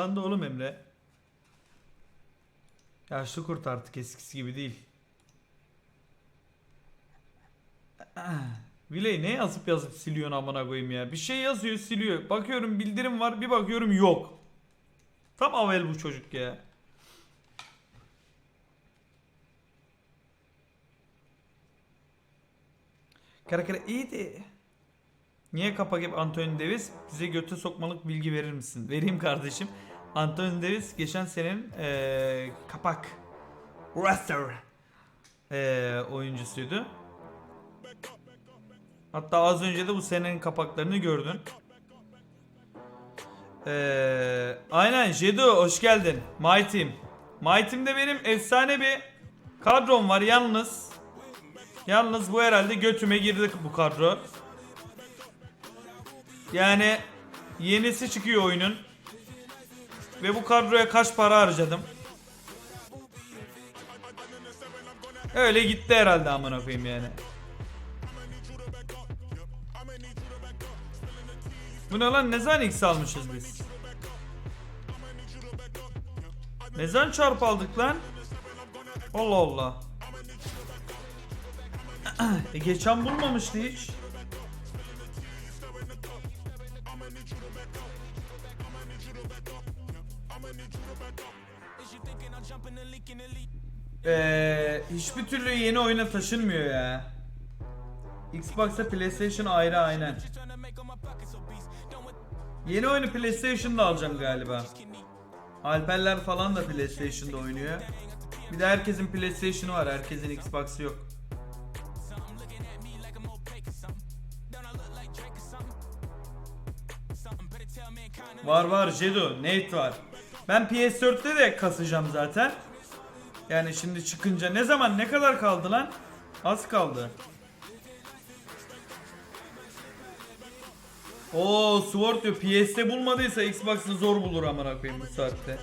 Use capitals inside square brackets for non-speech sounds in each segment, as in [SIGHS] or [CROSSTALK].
Lan da oğlum Emre. Yaşlı kurt artık eskisi gibi değil. [CLEARS THROAT] Viley ne yazıp yazıp siliyorsun amına koyayım ya. Bir şey yazıyor siliyor. Bakıyorum bildirim var bir bakıyorum yok. Tam avel bu çocuk ya. Kara kara iyiydi. Niye kapak hep Anthony Davis? Bize göte sokmalık bilgi verir misin? Vereyim kardeşim. Anthony Davis geçen senenin eee, kapak wrestler eee, oyuncusuydu. Hatta az önce de bu senenin kapaklarını gördün. Eee, aynen Jedo hoş geldin. My Team. My Team'de benim efsane bir kadrom var yalnız. Yalnız bu herhalde götüme girdi bu kadro. Yani yenisi çıkıyor oyunun. Ve bu kadroya kaç para harcadım. Öyle gitti herhalde amına koyayım yani. Bu ne lan ne zaman X almışız biz? Ne zaman çarp aldık lan? Allah Allah. [CLEARS THROAT] e geçen bulmamıştı hiç. Ee, hiçbir türlü yeni oyuna taşınmıyor ya. Xbox'a PlayStation ayrı aynen. Yeni oyunu PlayStation'da alacağım galiba. Alperler falan da PlayStation'da oynuyor. Bir de herkesin PlayStation'ı var, herkesin Xbox'ı yok. Var var Jedo, Nate var. Ben PS4'te de kasacağım zaten. Yani şimdi çıkınca ne zaman ne kadar kaldı lan? Az kaldı. Oo Sword diyor PS'te bulmadıysa Xbox'ı zor bulur amına koyayım bu saatte.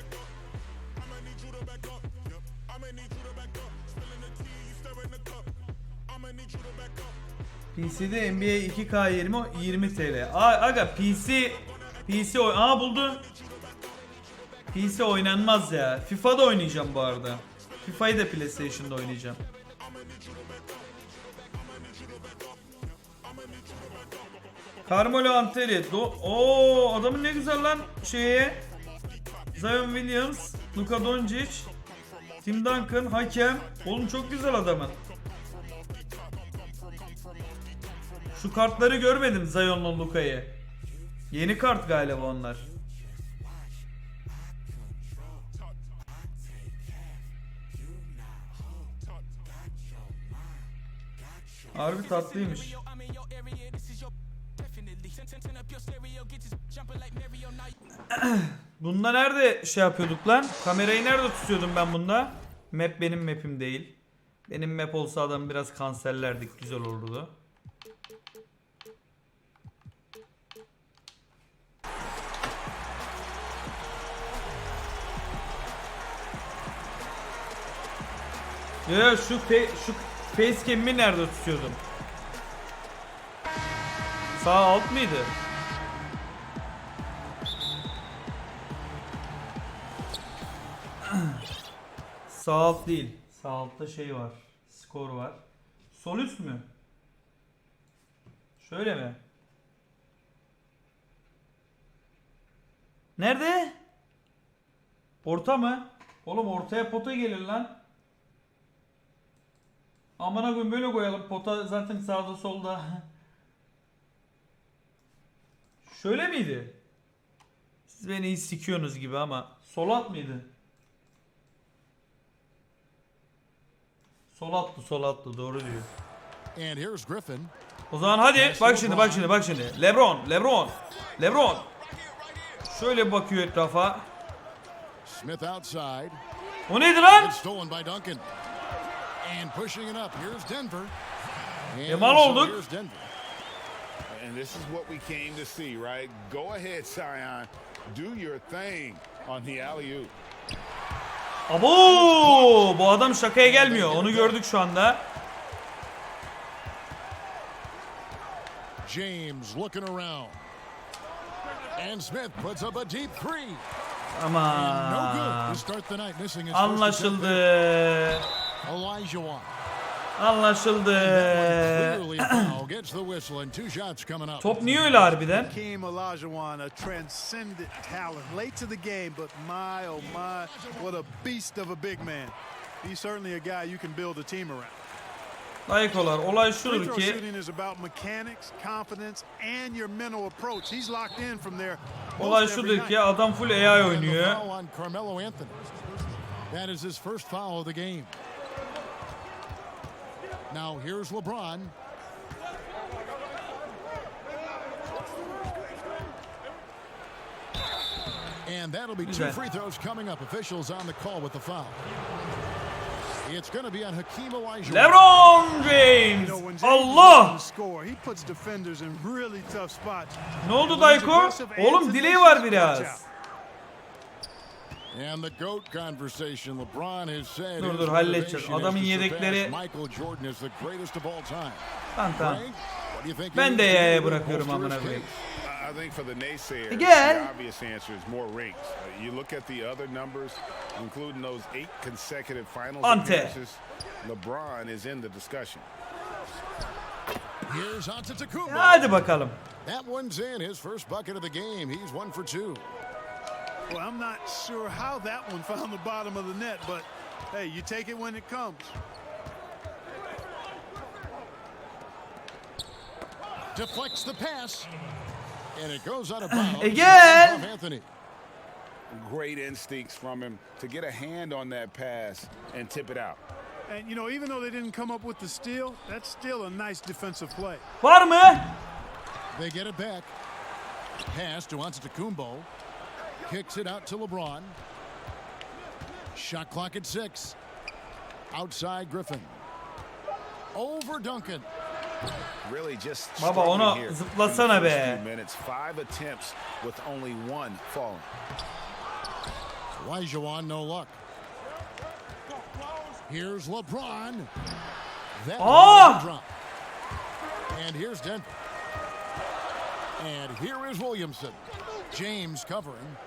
PC'de NBA 2K20 20 TL. Aa, aga PC PC oy Aa buldu. PC oynanmaz ya. FIFA'da oynayacağım bu arada. FIFA'yı da PlayStation'da oynayacağım. Carmelo Anthony. Do Oo adamın ne güzel lan şeye. Zion Williams, Luka Doncic, Tim Duncan, hakem. Oğlum çok güzel adamın. Şu kartları görmedim Zion'la Luka'yı. Yeni kart galiba onlar. Harbi tatlıymış. [CLEARS THROAT] Bunda nerede şey yapıyorduk lan? Kamerayı nerede tutuyordum ben bunda? Map benim map'im değil. Benim map olsa adam biraz kanserlerdik güzel olurdu. Ya şu fe, şu facecam'i nerede tutuyordum? Sağ alt mıydı? [CLEARS THROAT] Sağ alt değil. Sağ altta şey var. Skor var. Sol üst mü? Şöyle mi? Nerede? Orta mı? Oğlum ortaya pota gelir lan. Amına koyayım böyle koyalım. Pota zaten sağda solda. [LAUGHS] Şöyle miydi? Siz beni iyi sikiyorsunuz gibi ama sol alt mıydı? Sol altlı sol altlı doğru diyor. And here's Griffin. O zaman hadi bak şimdi bak şimdi bak şimdi. Lebron, Lebron, Lebron. Şöyle bakıyor etrafa. Smith outside. O neydi lan? It's stolen by Duncan. And pushing it up. Here's Denver. And Yamal so olduk. here's Denver. And this is what we came to see, right? Go ahead, Sion. Do your thing on the alley-oop. Abo! Bu adam şakaya gelmiyor. Onu gördük şu anda. James looking around. And Smith puts up a deep three. No Ama good to start the night missing his anlaşıldı. First attempt. Elijah Wan. Anlaşıldı. Clearly a foul. Gets the whistle and two shots coming up. Top niye öyle harbiden? Hakeem Olajuwon, a transcendent talent, late to the game, but my oh my, what a beast of a big man. He's certainly a guy you can build a team around. Layıkolar. Olay Free şudur throw ki shooting is about mechanics, confidence, and your mental approach. He's locked in from there. most olay every şudur night. ki adam full AI And the oynuyor. foul on Carmelo Anthony. That is his first foul of the game. Now here's LeBron. And that'll be two free throws coming up. Officials on the call with the foul. It's going to be on Hakeem Olajuwon. LeBron You James. know, James is Allah! looking to Score. He puts defenders in really tough spots. Ne oldu When he's Dayko? Oğlum dileği var biraz. Dur, dur, halledeceğiz. Adamın yedekleri- surpass Michael Jordan is the greatest of all time. Tamam tamam. Ben de yaya bırakıyorum amına koyayım. I I think for the naysayers, Again. the obvious answer is more rings. Uh, you look at the other numbers, including those eight consecutive finals Ante. appearances. LeBron is in the discussion. Here's Antetokounmpo. Hadi bakalım. That one's in his first bucket of the game. He's one for two. Well, I'm not sure how that one found the bottom of the net, but hey, you take it when it comes. Deflects the pass. And it goes out of bounds. [SIGHS] Again. Above Anthony. Great instincts from him to get a hand on that pass and tip it out. And you know, even though they didn't come up with the steal, that's still a nice defensive play. Var mı? They get it back. Pass to Antetokounmpo. Kicks it out to LeBron. Shot clock at six. Outside Griffin. Over Duncan. Really just Baba, struggling onu here. zıplasana In the first be. minutes, five attempts with only one falling. Why, Elijah no luck. Here's LeBron. That Oh! was drop. And here's Denver. And here is Williamson. James covering.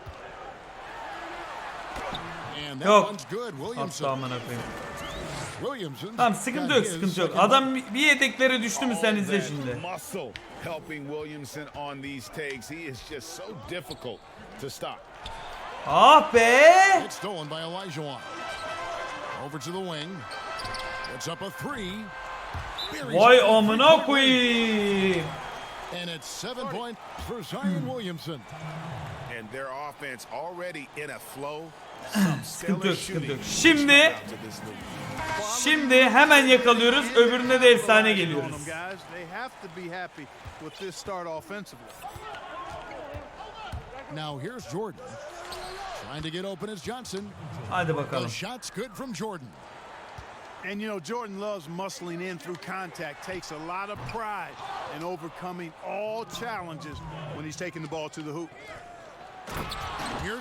Yok. Atla amına koyayım. Tamam sıkıntı yok sıkıntı yok. Adam bir yedeklere düştü mü sen izle şimdi. Muscle helping Williamson on these takes. He is just so difficult to stop. Ah be! It's stolen by Elijah Wan. Over to the wing. Puts up a three. Buries Vay amına koyayım. And it's seven points for Zion Williamson. And their offense already in a flow. Sıkıntı yok sıkıntı yok. Şimdi Şimdi hemen yakalıyoruz. Öbüründe de efsane geliyoruz. Now here's Jordan. Trying to get open as Johnson. Hadi The bakalım. shot's good from Jordan. And you know, Jordan loves muscling in through contact, takes a lot of pride in overcoming all challenges when he's taking the ball to the hoop.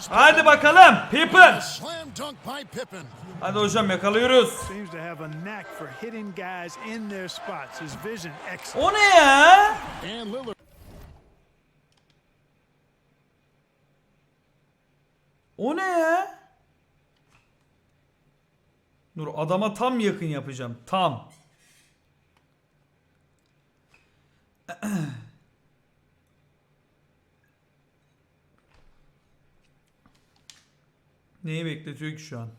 Hadi bakalım. Pippen. Hadi hocam yakalıyoruz. O ne ya? O ne ya? Dur adama tam yakın yapacağım. Tam. Neyi bekletiyor ki şu an?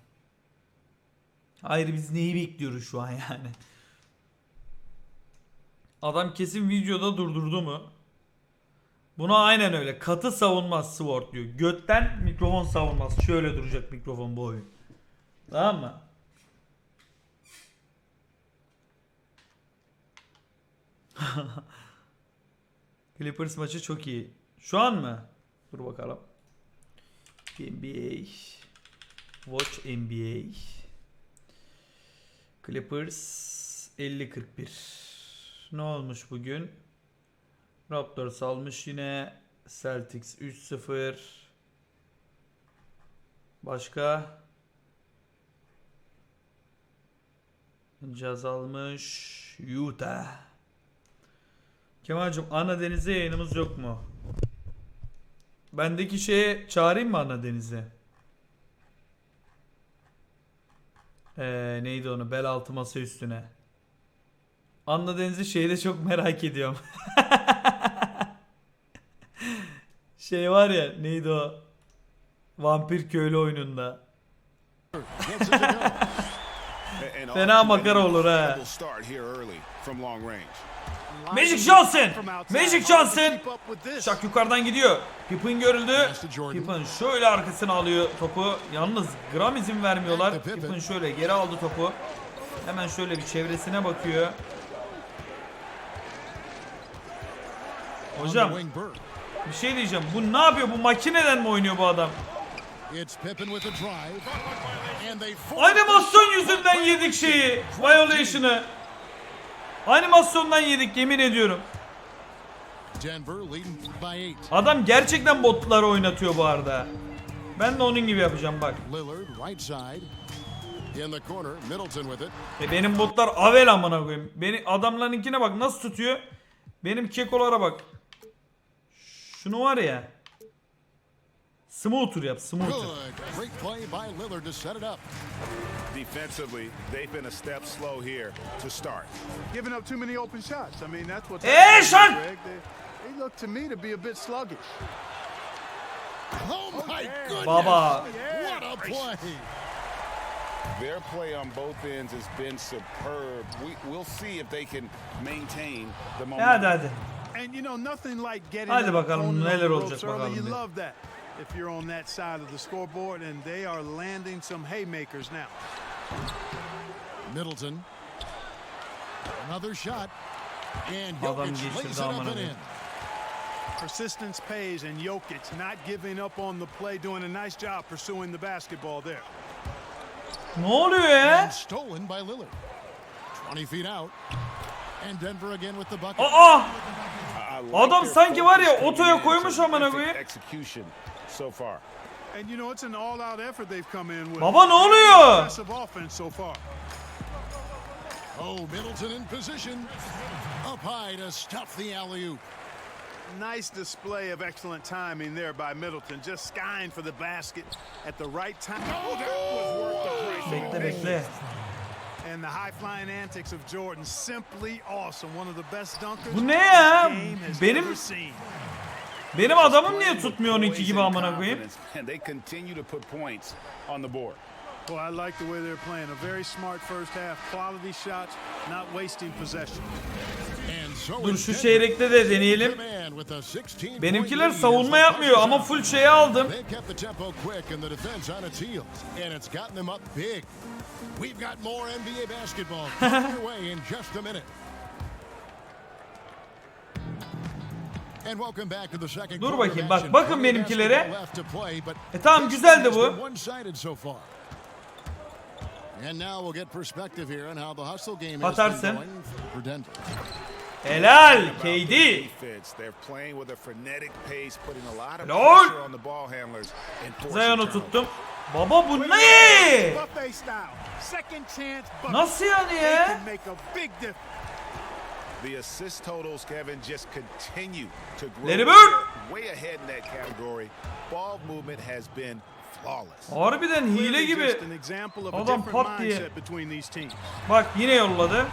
Hayır biz neyi bekliyoruz şu an yani? Adam kesin videoda durdurdu mu? Buna aynen öyle. Katı savunmaz Sword diyor. Götten mikrofon savunmaz. Şöyle duracak mikrofon bu oyun. Tamam mı? [LAUGHS] Clippers maçı çok iyi. Şu an mı? Dur bakalım. NBA. Watch NBA. Clippers 50-41. Ne olmuş bugün? Raptors almış yine. Celtics 3-0. Başka? Jazz almış. Utah. Kemal'cim ana denize yayınımız yok mu? Bendeki şeye çağırayım mı ana denize? Ee, neydi onu? Bel altı masa üstüne. Anla Deniz'i şeyi de çok merak ediyorum. [LAUGHS] şey var ya neydi o? Vampir köylü oyununda. [LAUGHS] Fena makara olur ha. Magic Johnson! Magic Johnson! Şak yukarıdan gidiyor. Pippen görüldü. Pippen şöyle arkasına alıyor topu. Yalnız gram izin vermiyorlar. Pippen. Şöyle geri aldı topu. Hemen şöyle bir çevresine bakıyor. Hocam bir şey diyeceğim. Bu ne yapıyor? Bu makineden mi oynuyor bu adam? It's Pippen with a drive. And they force Animasyon yüzünden yedik şeyi. Violation'ı. Animasyondan yedik yemin ediyorum. Adam gerçekten botları oynatıyor bu arada. Ben de onun gibi yapacağım bak. E benim botlar avel amına koyayım. Beni adamlarınkine bak nasıl tutuyor. Benim kekolara bak. Şunu var ya. Smoother yap, smoother. Good. Great play by Lillard to set it up. Defensively, they've been a step slow here to start. Giving up too many open shots. I mean, that's what's happening, Sean! Greg. They, they look to me to be a bit sluggish. Oh my oh, goodness. Baba. What a oh, play. Their play on both ends has been superb. We, we'll see if they can maintain the momentum. hadi hadi. And you know, nothing like getting Hadi bakalım on neler the olacak ropes bakalım You love that if you're on that side of the scoreboard, and they are landing some haymakers now. Middleton. Another shot. And Jokic lays it up and in. Persistence pays, and Jokic not giving up on the play, doing a nice job pursuing the basketball there. Ne oluyor ya? And stolen by Lillard. 20 feet out. And Denver again with the bucket. Aa! I Adam sanki var ya, focus coming otoya koymuş It's a amına terrific koyayım. Execution so far. And you know, it's an all-out effort they've come in with. Baba ne oluyor? Aggressive offense so far. Oh, Middleton in position. Up high to stuff the alley-oop. Nice display of excellent timing there by Middleton, just skying for the basket at the right time. Oh, that was worth the price. Bekle bekle. And the high-flying antics of Jordan simply awesome. One of the best dunkers Bu ne ya? game has Benim- ever seen. Benim adamım niye tutmuyor 12 poise gibi amına koyayım? Well, I like the way they're playing. A very smart first half, quality shots, not wasting possession. Dur şu çeyrekte de deneyelim. Man with a 16 Benimkiler savunma yapmıyor ama full şeyi aldım. [LAUGHS] Dur bakayım, bak, bakın benimkilere. basketball left to play, but E tamam, güzeldi bu. been One-sided so far. And now we'll get perspective here on how the hustle game has Atarsın. Helal KD. forcing Zion'u tuttum. Baba bu ne? Nasıl yani ya? can make a big difference. The assist totals, Kevin, just continue to grow. Way ahead in that category. Ball movement has been flawless. Harbiden hile gibi. Adam pat diye. mindset between these teams. Bak yine yolladı.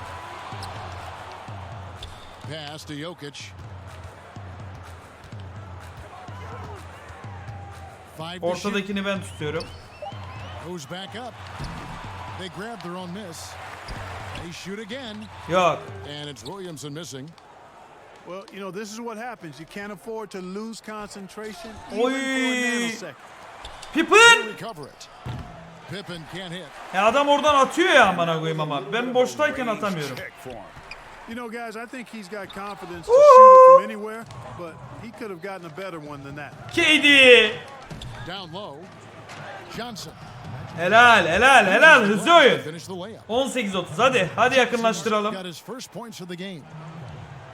Pass to Jokic. Ortadakini ben tutuyorum. Goes back up. They grab their own miss. They shoot again, Yok. and it's Williamson missing. Well, you know, this is what happens. You can't afford to lose concentration Oy. even for. Pippen. Recover it. Pippen can't hit. E adam oradan atıyor ya amına koyayım ama. Ben boştayken Range atamıyorum. check for him. You know, guys, I think he's got confidence to shoot it from anywhere, but he could have gotten a better one than that. KD. Down low. Johnson. Helal helal helal hızlı oyun. Finish the layup. 18-30 hadi. Hadi yakınlaştıralım.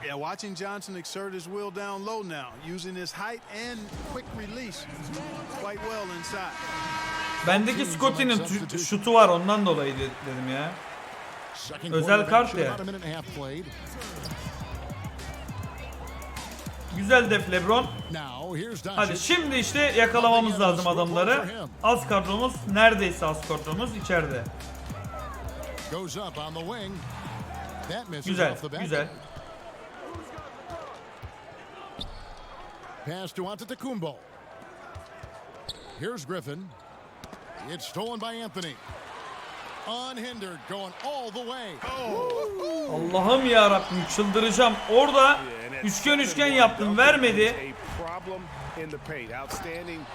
Yeah, watching Johnson exert his will down low now, using his height and quick release quite well inside. Bendeki Scotty'nin şutu var ondan dolayı de- dedim ya. Özel kart ya. Güzel def Lebron. Hadi şimdi işte yakalamamız lazım adamları. Az kadromuz neredeyse az kadromuz içeride. Güzel, güzel. Pass to Antetokounmpo. Here's Griffin. It's stolen by Anthony. Unhindered, going all the way. Allah'ım ya Rabbim çıldıracağım. Orada üçgen üçgen yaptım vermedi.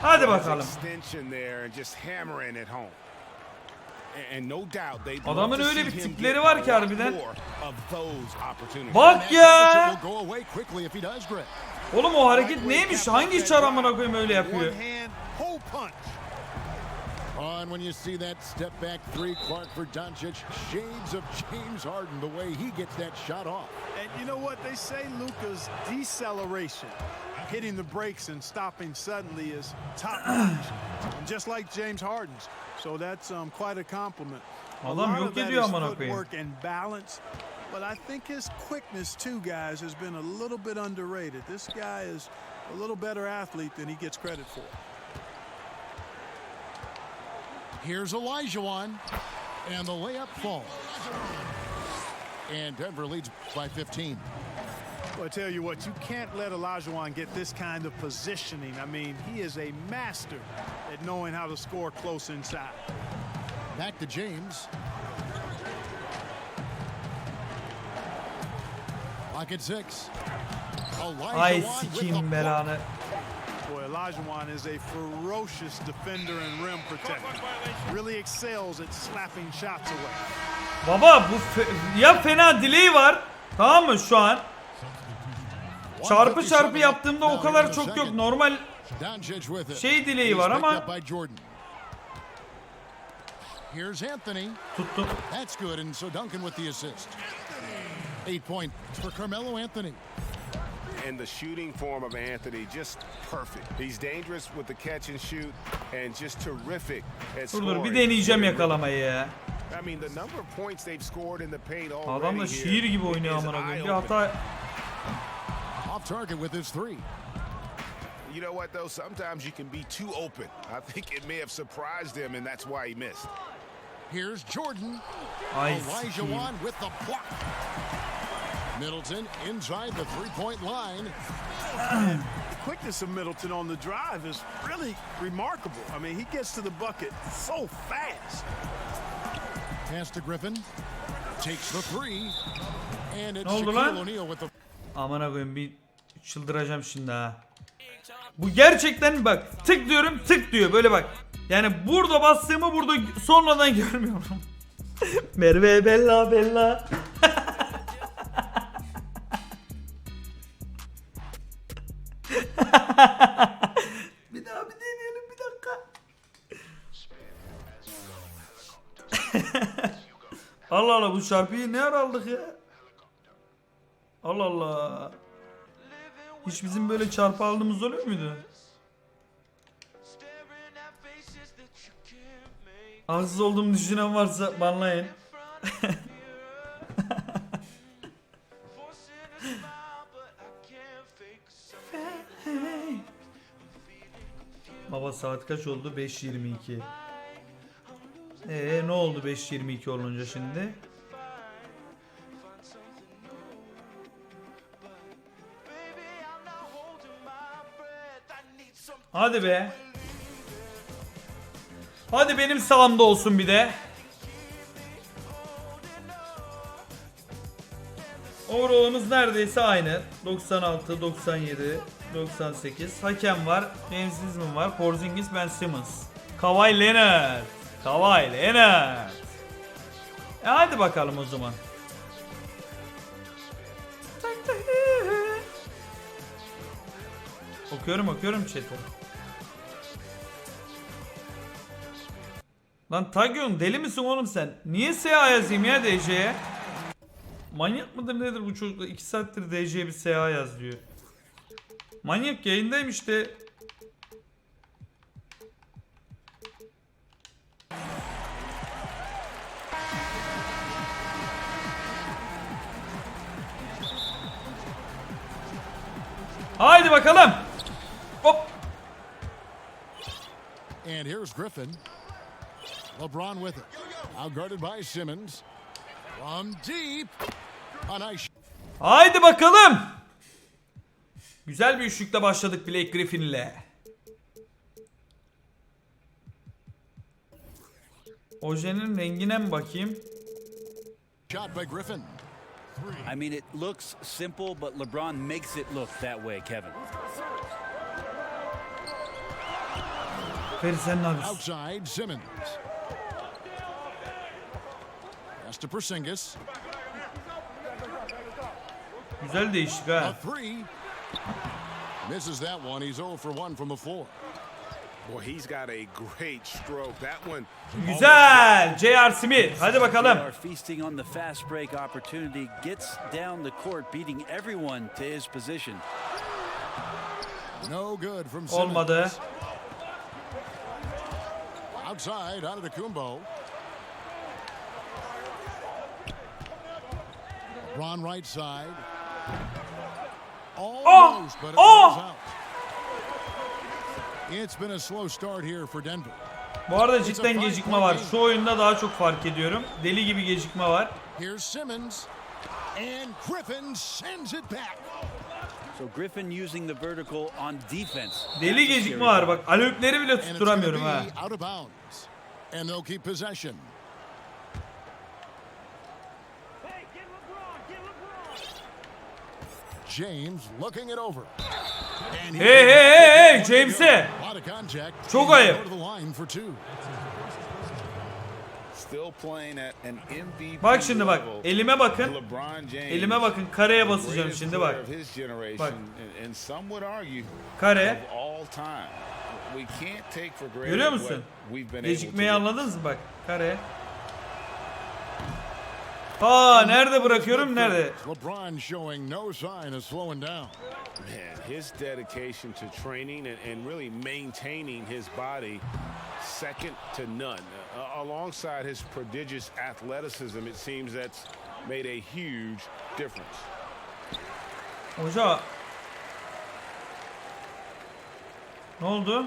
Hadi bakalım. Adamın öyle bir tipleri var ki harbiden. Bak ya. Oğlum o hareket neymiş? Hangi çar amına koyayım öyle yapıyor? One hand. On when you see that step back three, Clark for Doncic. Shades of James Harden, the way he gets that shot off. And you know what they say, Luca's deceleration, hitting the brakes and stopping suddenly is top notch. [CLEARS THROAT] and just like James Harden's. So that's um, quite a compliment. A Adam lot yok of that ediyor is footwork and balance. But I think his quickness too, guys, has been a little bit underrated. This guy is a little better athlete than he gets credit for. Here's Elijah one, and the layup falls. And Denver leads by 15. Well, I tell you what, you can't let Elijah Olajuwon get this kind of positioning. I mean, he is a master at knowing how to score close inside. Back to James. Lock at six. Elijah Ay Wan with the Olajuwon is a ferocious defender and rim protector. Really excels at slapping shots away. Baba bu fe- ya fena delay var. Tamam mı şu an? Çarpı 157 çarpı yaptığımda o kadar çok yok. Normal şey dileği He's var ama. Here's Anthony. tuttu. That's good, and so Duncan with the assist. Eight points for Carmelo Anthony. And the shooting form of Anthony just perfect. He's dangerous with the catch and shoot and just terrific at Dur dur bir deneyeceğim yakalamayı ya. I mean the number of points they've scored in the paint already Adam da şiir gibi oynuyor is amına koyayım. Bir hata Off target with his three. You know what though? Sometimes you can be too open. I think it may have surprised him, and that's why he missed. Here's Jordan. Ay Elijah. Wan with the block. Middleton inside the three-point line. The quickness of Middleton on the drive is really remarkable. I mean, he gets to the bucket so fast. Pass to Griffin. Takes the three. And it's Shaquille? O'Neal with the Amına koyayım bir çıldıracağım şimdi ha. Bu gerçekten bak tık diyorum tık diyor böyle bak. Yani burada bastığımı burada sonradan [LAUGHS] görmüyorum. Merve bella bella. Allah Allah bu şarkıyı ne ara aldık ya? Allah Allah. Hiç bizim böyle çarpı aldığımız oluyor muydu? Haksız olduğumu düşünen varsa banlayın. [LAUGHS] Baba saat kaç oldu? 5.22. Ee ne oldu 5.22 olunca şimdi? Hadi be. Hadi benim salamda olsun bir de. Overall'ımız neredeyse aynı. 96, 97, 98. Hakem var. James Wiseman var. Porzingis, Ben Simmons. Kawhi Leonard. Kawhi Leonard. E hadi bakalım o zaman. Okuyorum okuyorum chat'i. Lan Tagyon deli misin oğlum sen? Niye SA yazayım ya DC'ye? Manyak mıdır nedir bu çocukla 2 saattir DC'ye bir SA yaz diyor. Manyak yayındayım işte. Haydi bakalım. Hop. And here's Griffin. LeBron with it. Out guarded by Simmons. From deep. A nice Haydi bakalım. Güzel bir üçlükle başladık Blake Griffin'le. Ojenin rengine mi bakayım? shot by Griffin. I mean, it looks simple, but LeBron makes it look that way, Kevin. Feri sen ne yapıyorsun? Outside, Simmons. Pass to Porzingis. Güzel değişik A three. Misses that one. He's 0 for 1 from the floor. Boy, he's got a great stroke. That one. Güzel. J.R. Smith. Hadi They bakalım. are feasting on the fast break opportunity. Gets down the court, beating everyone to his position. No good from Simmons. Olmadı. Outside, out of the Kumbo. Ron right side. Oh! Almost, but it Oh! was out. Bu arada cidden gecikme var. Şu oyunda daha çok fark ediyorum. Deli gibi gecikme var. Here's Simmons. And Griffin sends it back. So Griffin using the vertical on defense. Deli gecikme var bak. Alöpleri bile tutturamıyorum ha. be out of bounds. And they'll keep possession. James looking it over. Hey hey hey hey James'e. Çok ayıp. Go to the line for two. Still playing at an MVP Bak şimdi bak. level. Elime bakın. LeBron James. Elime bakın. Kareye basacağım şimdi bak. Bak. and, and some would argue Kare. of all time. We can't take for granted Görüyor what musun? we've been Gecikmeyi able to do. anladınız mı bak? Kare. Aa nerede bırakıyorum nerede? LeBron showing no sign of slowing down. Man, his dedication to training and, and really maintaining his body, second to none. Uh, alongside his prodigious athleticism, it seems that's made a huge difference. Hoca. Ne oldu?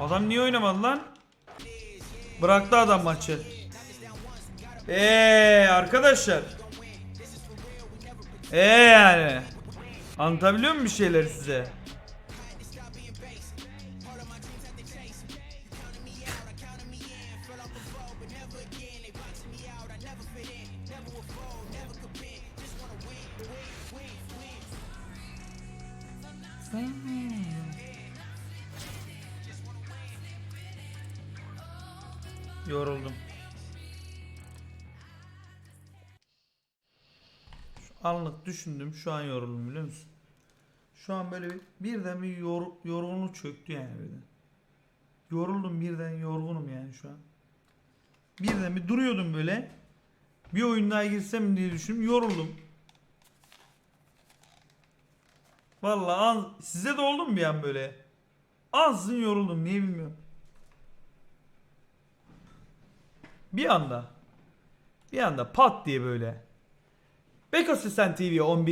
Adam niye oynamadı lan? Bıraktı adam maçı. Eee arkadaşlar. Eee yani. Anlatabiliyor muyum bir şeyleri size? Yoruldum. Şu anlık düşündüm. Şu an yoruldum biliyor musun? Şu an böyle bir, birden bir yor, yorgunluk çöktü yani birden. Yoruldum birden yorgunum yani şu an. Birden bir duruyordum böyle. Bir oyun daha girsem diye düşündüm. Yoruldum. Vallahi an, size de oldu mu bir an böyle? Ansızın yoruldum niye bilmiyorum. Bir anda. Bir anda pat diye böyle. Beko Sen TV 11